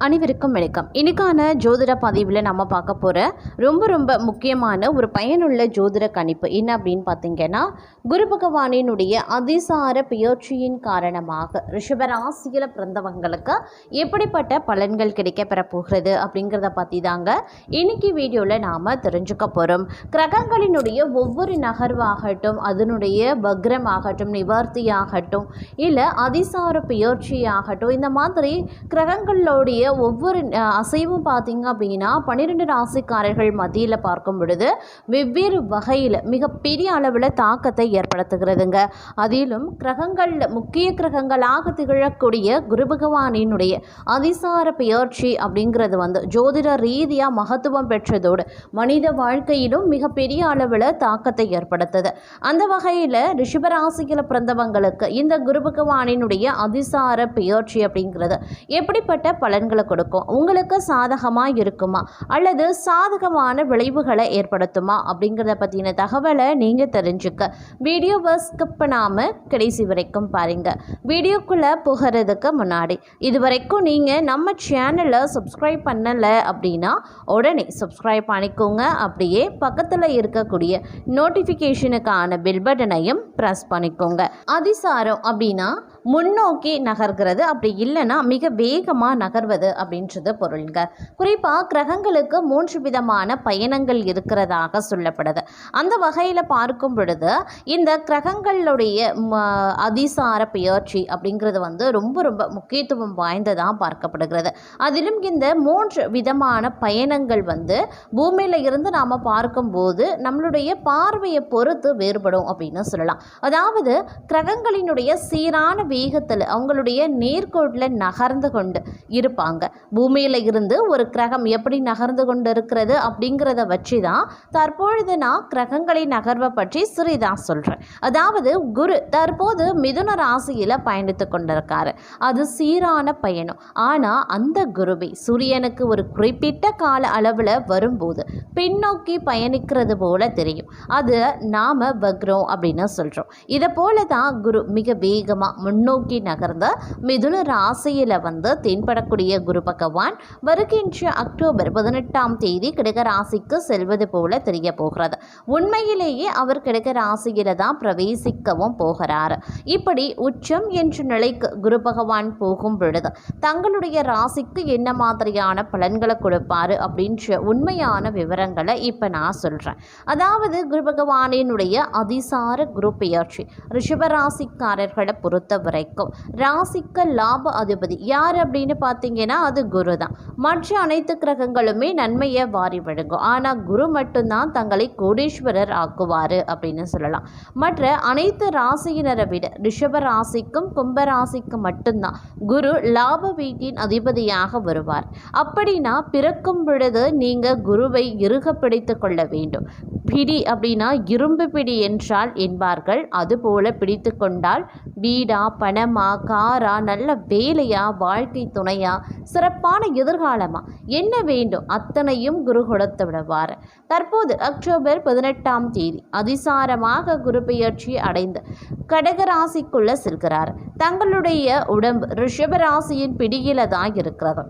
அனைவருக்கும் வணக்கம். இன்னைக்கான ஜோதிட பதிவில் நம்ம பார்க்க போகிற ரொம்ப ரொம்ப முக்கியமான ஒரு பயனுள்ள ஜோதிட கணிப்பு என்ன அப்படின்னு பார்த்தீங்கன்னா குரு பகவானினுடைய அதிசார பெயர்ச்சியின் காரணமாக ரிஷபராசியில் பிறந்தவங்களுக்கு எப்படிப்பட்ட பலன்கள் கிடைக்க பெறப்போகிறது அப்படிங்கிறத பற்றி தாங்க இன்னைக்கு வீடியோவில் நாம் தெரிஞ்சுக்க போகிறோம் கிரகங்களினுடைய ஒவ்வொரு நகர்வாகட்டும் அதனுடைய வக்ரமாகட்டும் நிவர்த்தியாகட்டும் இல்லை அதிசார பெயர்ச்சியாகட்டும் இந்த மாதிரி கிரகங்களுடைய ஒவ்வொரு அசைவும் பார்த்தீங்க அப்படின்னா பன்னிரெண்டு ராசிக்காரர்கள் மத்தியில் பார்க்கும் பொழுது வெவ்வேறு வகையில் மிகப்பெரிய அளவில் தாக்கத்தை ஏற்படுத்துகிறதுங்க. அதிலும் கிரகங்கள் முக்கிய கிரகங்களாக திகழக்கூடிய குரு பகவானினுடைய அதிசார பெயர்ச்சி அப்படிங்கிறது வந்து ஜோதிட ரீதியாக மகத்துவம் பெற்றதோடு மனித வாழ்க்கையிலும் மிகப்பெரிய அளவில் தாக்கத்தை ஏற்படுத்துது. அந்த வகையில் ரிஷபராசியில் பிறந்தவங்களுக்கு இந்த குரு பகவானினுடைய அதிசார பெயர்ச்சி அப்படிங்கிறது எப்படிப்பட்ட பலன்களை கொடுக்கும். உங்களுக்கு சாதகமாக இருக்குமா? அல்லது சாதகமான விளைவுகளை ஏற்படுத்துமா? அப்படிங்கிறத பற்றின தகவலை நீங்கள் தெரிஞ்சுக்க. வீடியோவை ஸ்கிப் பண்ணாமல் கடைசி வரைக்கும் பாருங்கள் வீடியோக்குள்ளே புகிறதுக்கு முன்னாடி இது வரைக்கும் நீங்கள் நம்ம சேனலை சப்ஸ்கிரைப் பண்ணலை அப்படின்னா உடனே சப்ஸ்கிரைப் பண்ணிக்கோங்க. அப்படியே பக்கத்தில் இருக்கக்கூடிய நோட்டிஃபிகேஷனுக்கான பில் பட்டனையும் ப்ரெஸ் பண்ணிக்கோங்க. அதிசாரம் அப்படின்னா முன்னோக்கி நகர்கிறது. அப்படி இல்லைன்னா மிக வேகமாக நகர்வது அப்படின்றது பொருள்ங்க. குறிப்பாக கிரகங்களுக்கு மூன்று விதமான பயணங்கள் இருக்கிறதாக சொல்லப்படுது. அந்த வகையில் பார்க்கும் பொழுது இந்த கிரகங்களுடைய ம, அதிசார பெயர்ச்சி அப்படிங்கிறது வந்து ரொம்ப ரொம்ப முக்கியத்துவம் வாய்ந்ததாக பார்க்கப்படுகிறது. அதிலும் இந்த மூன்று விதமான பயணங்கள் வந்து பூமியில் இருந்து நாம் பார்க்கும்போது நம்மளுடைய பார்வையை பொறுத்து வேறுபடும் அப்படின்னு சொல்லலாம். அதாவது கிரகங்களினுடைய சீரான வேகத்தில் அவங்களுடைய நேர்கோட்டில் நகர்ந்து கொண்டு இருப்பாங்க. பூமியில் இருந்து ஒரு கிரகம் எப்படி நகர்ந்து கொண்டு இருக்கிறது அப்படிங்கிறத வச்சு தான் தற்பொழுது நான் கிரகங்களின் நகர்வை பற்றி சிறிதாக சொல்கிறேன் அதாவது குரு தற்போது மிதுன ராசியில் பயணித்து கொண்டிருக்காரு. அது சீரான பயணம். ஆனால் அந்த குருவை சூரியனுக்கு ஒரு குறிப்பிட்ட கால அளவில் வரும்போது பின்னோக்கி பயணிக்கிறது போல தெரியும். அது நாம் வக்ரோம் அப்படின்னு சொல்கிறோம் இதை போல தான் குரு மிக வேகமாக முன் முன்னோக்கி நகர்ந்த மிதுன ராசியில் வந்து தென்படக்கூடிய குரு பகவான் வருகின்ற அக்டோபர் பதினெட்டாம் தேதி கிடக ராசிக்கு செல்வது போல தெரிய போகிறது. உண்மையிலேயே அவர் கிடக ராசியில தான் பிரவேசிக்கவும் போகிறார். இப்படி உச்சம் என்ற நிலைக்கு குரு பகவான் போகும் பொழுது தங்களுடைய ராசிக்கு என்ன மாதிரியான பலன்களை கொடுப்பாரு அப்படின்ற உண்மையான விவரங்களை இப்போ நான் சொல்கிறேன் அதாவது குரு பகவானினுடைய அதிசார குரு பெயர்ச்சி ரிஷபராசிக்காரர்களை பொறுத்த குறைக்கும். ராசிக்கு லாப அதிபதி. யார் அப்படின்னு பார்த்தீங்கன்னா அது குரு தான். மற்ற அனைத்து கிரகங்களுமே நன்மையை வாரி வழங்கும். ஆனால் குரு மட்டும்தான் தங்களை கோடீஸ்வரர் ஆக்குவார் அப்படின்னு சொல்லலாம். மற்ற அனைத்து ராசியினரை விட ரிஷப ராசிக்கும் கும்ப ராசிக்கும் மட்டும்தான் குரு லாப வீட்டின் அதிபதியாக வருவார். அப்படின்னா பிறக்கும் பொழுது நீங்கள் குருவை இறுக பிடித்து கொள்ள வேண்டும். பிடி அப்படின்னா இரும்பு பிடி என்றால் என்பார்கள். அதுபோல பிடித்து கொண்டால் வீடா பணமா காரா நல்ல வேலையா? வாழ்க்கை துணையா? சிறப்பான எதிர்காலமா? என்ன வேண்டும்? அத்தனையும் குரு கொடுத்து விடுவார். தற்போது அக்டோபர் பதினெட்டாம் தேதி அதிசாரமாக குரு பெயர்ச்சி அடைந்து கடகராசிக்குள்ள செல்கிறார். தங்களுடைய உடம்பு ரிஷபராசியின் பிடியில தான் இருக்கிறது.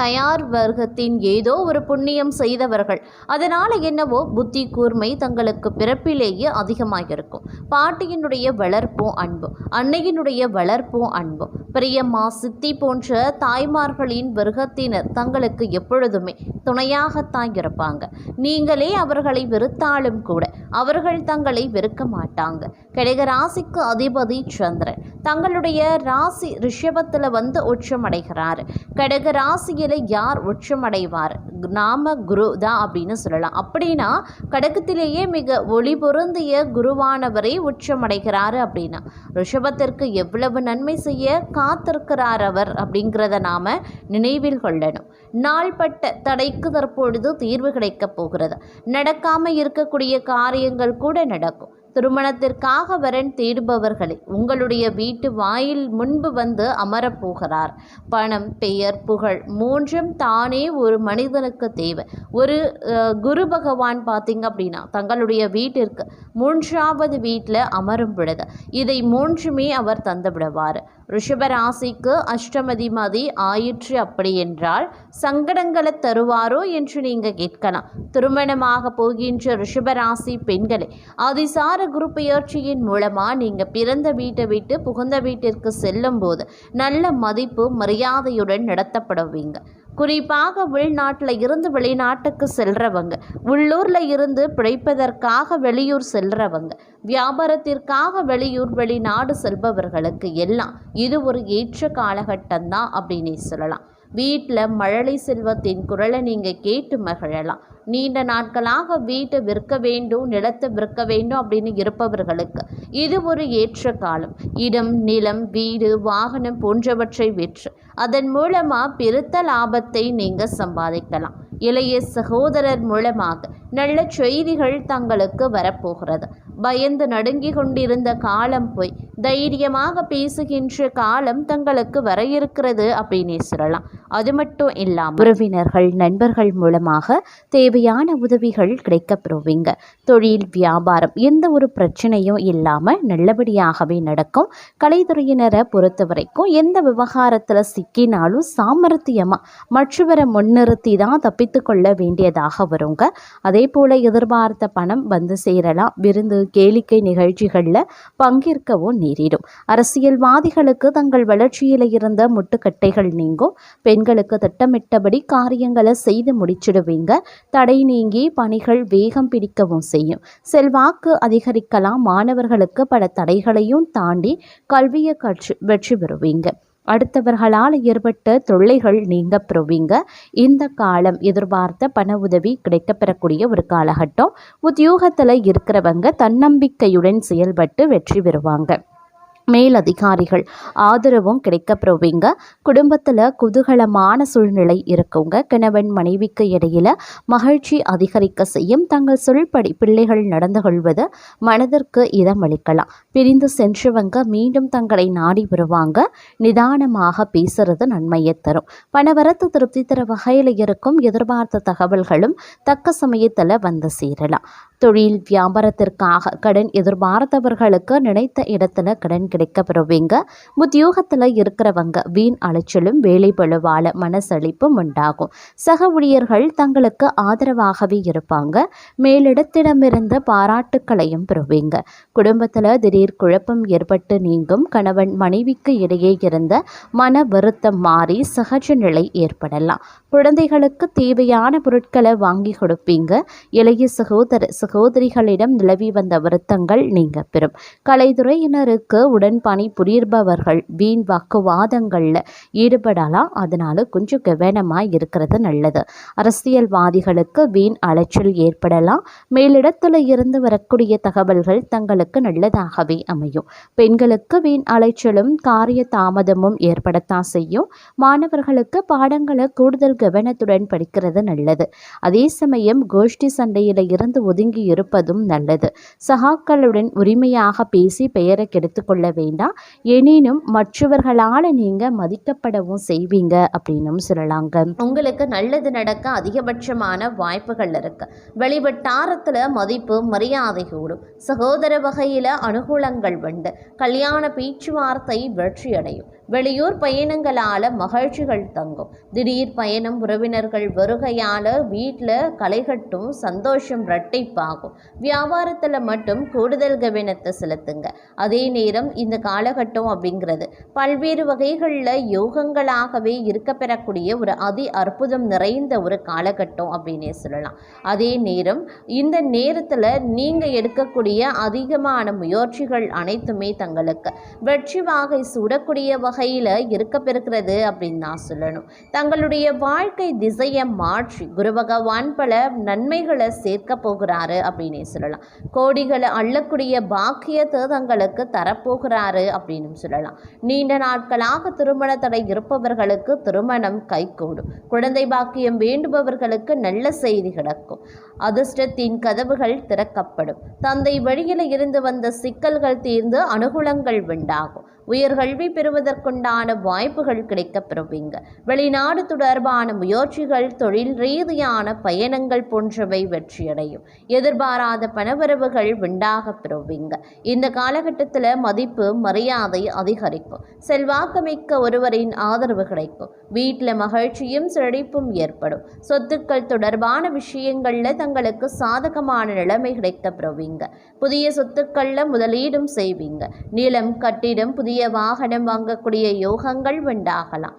தயார் வர்க்கத்தின் ஏதோ ஒரு புண்ணியம் செய்தவர்கள். அதனால் என்னவோ புத்தி கூர்மை தங்களுக்கு பிறப்பிலேயே அதிகமாக இருக்கும் பாட்டியினுடைய வளர்ப்பும் அன்பும் அன்னையினுடைய வளர்ப்பும் அன்பும். பிரியம்மா சித்தி போன்ற தாய்மார்களின் வர்க்கத்தினர் தங்களுக்கு எப்பொழுதுமே துணையாகத்தான் இருப்பாங்க. நீங்களே அவர்களை வெறுத்தாலும் கூட அவர்கள் தங்களை வெறுக்க மாட்டாங்க. கடக ராசிக்கு அதிபதி சந்திரன். தங்களுடைய ராசி ரிஷபத்தில் வந்து உச்சமடைகிறார். கடக ராசியில் யார் உச்சமடைவார்? நாம குரு தான் அப்படின்னு சொல்லலாம். அப்படின்னா கடகத்திலேயே மிக ஒளி பொருந்திய குருவானவரை உச்சமடைகிறாரு அப்படின்னா ரிஷபத்திற்கு எவ்வளவு நன்மை செய்ய காத்திருக்கிறார் அவர் அப்படிங்கிறத நாம நினைவில் கொள்ளணும். நாள்பட்ட தடைக்கு தற்பொழுது தீர்வு கிடைக்கப் போகிறது. நடக்காமல் இருக்கக்கூடிய காரியங்கள் கூட நடக்கும். திருமணத்திற்காக வரன் தேடுபவர்களை உங்களுடைய வீட்டு வாயில் முன்பு வந்து அமரப்போகிறார் பணம் பெயர் புகழ் மூன்றும் தானே ஒரு மனிதனுக்கு தேவை. ஒரு குரு பகவான் பார்த்தீங்க அப்படின்னா தங்களுடைய வீட்டிற்கு மூன்றாவது வீட்டில் அமரும் பொழுது இதை மூன்றுமே அவர் தந்துவிடுவார். ரிஷபராசிக்கு ரிஷபராசிக்கு அஷ்டமதிமதி ஆயிற்று அப்படி என்றால் சங்கடங்களை தருவாரோ என்று நீங்கள் கேட்கலாம். திருமணமாக போகின்ற ரிஷபராசி பெண்களை அதிசார குரு பெயர்ச்சியின் மூலமாக நீங்கள் பிறந்த வீட்டை விட்டு புகுந்த வீட்டிற்கு செல்லும் போது நல்ல மதிப்பு மரியாதையுடன் நடத்தப்படுவீங்க. குறிப்பாக உள்நாட்டில் இருந்து வெளிநாட்டுக்கு செல்றவங்க. உள்ளூரில் இருந்து பிழைப்பதற்காக வெளியூர் செல்றவங்க. வியாபாரத்திற்காக வெளியூர் வெளிநாடு செல்பவர்களுக்கு எல்லாம் இது ஒரு ஏற்ற காலகட்டம்தான் அப்படின்னு சொல்லலாம். வீட்டில் மழலை செல்வத்தின் குரலை நீங்கள் கேட்டு மகிழலாம். நீண்ட நாட்களாக வீட்டை விற்க வேண்டும் நிலத்தை விற்க வேண்டும் அப்படின்னு இருப்பவர்களுக்கு இது ஒரு ஏற்ற காலம். இடம் நிலம் வீடு வாகனம் போன்றவற்றை விற்று அதன் மூலமாக பெருத்த லாபத்தை நீங்கள் சம்பாதிக்கலாம். இளைய சகோதரர் மூலமாக நல்ல செய்திகள் தங்களுக்கு வரப்போகிறது. பயந்து நடுங்கி கொண்டிருந்த காலம் போய் தைரியமாக பேசுகின்ற காலம் தங்களுக்கு வர இருக்கிறது அப்படின்னே சொல்லலாம். அது மட்டும் இல்லாமல் உறவினர்கள் நண்பர்கள் மூலமாக தேவையான உதவிகள் கிடைக்கப்பெறுவீங்க. தொழில் வியாபாரம் எந்த ஒரு பிரச்சனையும் இல்லாமல் நல்லபடியாகவே நடக்கும். கலைத்துறையினரை பொறுத்த வரைக்கும் எந்த விவகாரத்தில் சிக்கினாலும் சாமர்த்தியமாக மற்றவரை முன்னிறுத்தி தான் தப்பி தப்பித்து கொள்ள வேண்டியதாக வருங்க. அதே போல் எதிர்பார்த்த பணம் வந்து சேரலாம். விருந்து கேளிக்கை நிகழ்ச்சிகளில் பங்கேற்கவும் நேரிடும். அரசியல்வாதிகளுக்கு தங்கள் வளர்ச்சியில் இருந்த முட்டுக்கட்டைகள் நீங்கும். பெண்களுக்கு திட்டமிட்டபடி காரியங்களை செய்து முடிச்சிடுவீங்க. தடை நீங்கி பணிகள் வேகம் பிடிக்கவும் செய்யும். செல்வாக்கு அதிகரிக்கலாம். மாணவர்களுக்கு பல தடைகளையும் தாண்டி கல்வியை கற்று வெற்றி பெறுவீங்க. அடுத்தவர்களால் ஏற்பட்ட தொல்லைகள் நீங்க பெறுவீங்க இந்த காலம் எதிர்பார்த்த பண உதவி கிடைக்கப்பெறக்கூடிய ஒரு காலகட்டம். உத்தியோகத்தில் இருக்கிறவங்க தன்னம்பிக்கையுடன் செயல்பட்டு வெற்றி பெறுவாங்க. மேலதிகாரிகள் ஆதரவும் கிடைக்கப்பெறுவீங்க. குடும்பத்தில் குதூகலமான சூழ்நிலை இருக்குங்க கணவன் மனைவிக்கு இடையில் மகிழ்ச்சி அதிகரிக்க செய்யும். தங்கள் சொல்படி பிள்ளைகள் நடந்து கொள்வது மனதிற்கு இதமளிக்கலாம் பிரிந்து சென்றவங்க மீண்டும் தங்களை நாடி வருவாங்க. நிதானமாக பேசுறது நன்மையை தரும். பணவரத்து திருப்தி தர வகையில் இருக்கும் எதிர்பார்த்த தகவல்களும் தக்க சமயத்தில் வந்து சேரலாம். தொழில் வியாபாரத்திற்காக கடன் எதிர்பார்த்தவர்களுக்கு நினைத்த இடத்துல கடன் கிடைக்க பெறுவீங்க. உத்தியோகத்தில் இருக்கிறவங்க வீண் அலைச்சலும் வேலை பழுவால மனசளிப்பும் உண்டாகும். சக ஊழியர்கள் தங்களுக்கு ஆதரவாகவே இருப்பாங்க. மேலிடத்திடமிருந்து பாராட்டுக்களையும் பெறுவீங்க. குடும்பத்தில் திடீர் குழப்பம் ஏற்பட்டு நீங்கும் கணவன் மனைவிக்கு இடையே இருந்த மன வருத்தம் மாறி சகஜ நிலை ஏற்படலாம். குழந்தைகளுக்கு தேவையான பொருட்களை வாங்கி கொடுப்பீங்க. இளைய சகோதர சகோதரிகளிடம் நிலவி வந்த வருத்தங்கள் நீங்க பெறும். கலைத்துறையினருக்கு உடன் பணி புரிபவர்கள் வீண் வாக்குவாதங்களில் ஈடுபடலாம். அதனால கொஞ்சம் கவனமாக இருக்கிறது நல்லது. அரசியல்வாதிகளுக்கு வீண் அலைச்சல் ஏற்படலாம். மேலிடத்தில் இருந்து வரக்கூடிய தகவல்கள் தங்களுக்கு நல்லதாகவே அமையும். பெண்களுக்கு வீண் அலைச்சலும் காரிய தாமதமும் ஏற்படத்தான் செய்யும். மாணவர்களுக்கு பாடங்களை கூடுதல் கவனத்துடன் படிக்கிறது நல்லது. அதே சமயம் கோஷ்டி சண்டையில் இருந்து ஒதுங்கி இருப்பதும் நல்லது. சகாக்களுடன் உரிமையாக பேசி பெயரை கெடுத்துக்கொள்ள வேண்டாம். எனினும் மற்றவர்களால் நீங்கள் மதிக்கப்படவும் செய்வீங்க அப்படின்னும் சொல்லலாங்க. உங்களுக்கு நல்லது நடக்க அதிகபட்சமான வாய்ப்புகள் இருக்கு. வெளிவட்டாரத்தில் மதிப்பு மரியாதை கூடும். சகோதர வகையில் அனுகூல அனுகூலங்கள் வந்து கல்யாண பேச்சுவார்த்தை வெற்றியடையும். வெளியூர் பயணங்களால் மகிழ்ச்சிகள் தங்கும். திடீர் பயணம் உறவினர்கள் வருகையால் வீட்டில் களைகட்டும் சந்தோஷம் இரட்டைப்பாகும். வியாபாரத்தில் மட்டும் கூடுதல் கவனத்தை செலுத்துங்க. அதே நேரம் இந்த காலகட்டம் அப்படிங்கிறது பல்வேறு வகைகளில் யோகங்களாகவே இருக்கப்பெறக்கூடிய ஒரு அதி அற்புதம் நிறைந்த ஒரு காலகட்டம் அப்படின்னே சொல்லலாம். அதே நேரம் இந்த நேரத்தில் நீங்கள் எடுக்கக்கூடிய அதிகமான முயற்சி முயற்சிகள் அனைத்துமே தங்களுக்கு. வெற்றி வாகை சூடக்கூடிய வகையில் இருக்கப்பெறுகிறது அப்படின்னு நான் சொல்லணும். தங்களுடைய வாழ்க்கை திசையை மாற்றி குரு பகவான் பல நன்மைகளை சேர்க்க போகிறாரு அப்படின்னே சொல்லலாம். கோடிகளை அள்ளக்கூடிய பாக்கியத்தை தங்களுக்கு தரப்போகிறாரு அப்படின்னு சொல்லலாம். நீண்ட நாட்களாக திருமண தடை இருப்பவர்களுக்கு திருமணம் கைகூடும். குழந்தை பாக்கியம் வேண்டுபவர்களுக்கு நல்ல செய்தி கிடக்கும். அதிர்ஷ்டத்தின் கதவுகள் திறக்கப்படும். தந்தை வழியில் இருந்து வந்த சிக்கல் சிக்கல்கள் தீர்ந்து அனுகூலங்கள் உண்டாகும். உயர்கல்வி பெறுவதற்குண்டான வாய்ப்புகள் கிடைக்கப் பெறுவீங்க வெளிநாடு தொடர்பான முயற்சிகள் தொழில் ரீதியான பயணங்கள் போன்றவை வெற்றியடையும். எதிர்பாராத பணவரவுகள் உண்டாகப் பெறுவீங்க இந்த காலகட்டத்தில் மதிப்பு மரியாதை அதிகரிக்கும். செல்வாக்குமிக்க ஒருவரின் ஆதரவு கிடைக்கும். வீட்டில் மகிழ்ச்சியும் செழிப்பும் ஏற்படும். சொத்துக்கள் தொடர்பான விஷயங்களில் தங்களுக்கு சாதகமான நிலைமை கிடைக்க பெறுவீங்க புதிய சொத்துக்களில் முதலீடு வீடும் செய்வீங்க. நிலம் கட்டிடம் புதிய வாகனம் வாங்கக்கூடிய யோகங்கள் உண்டாகலாம்.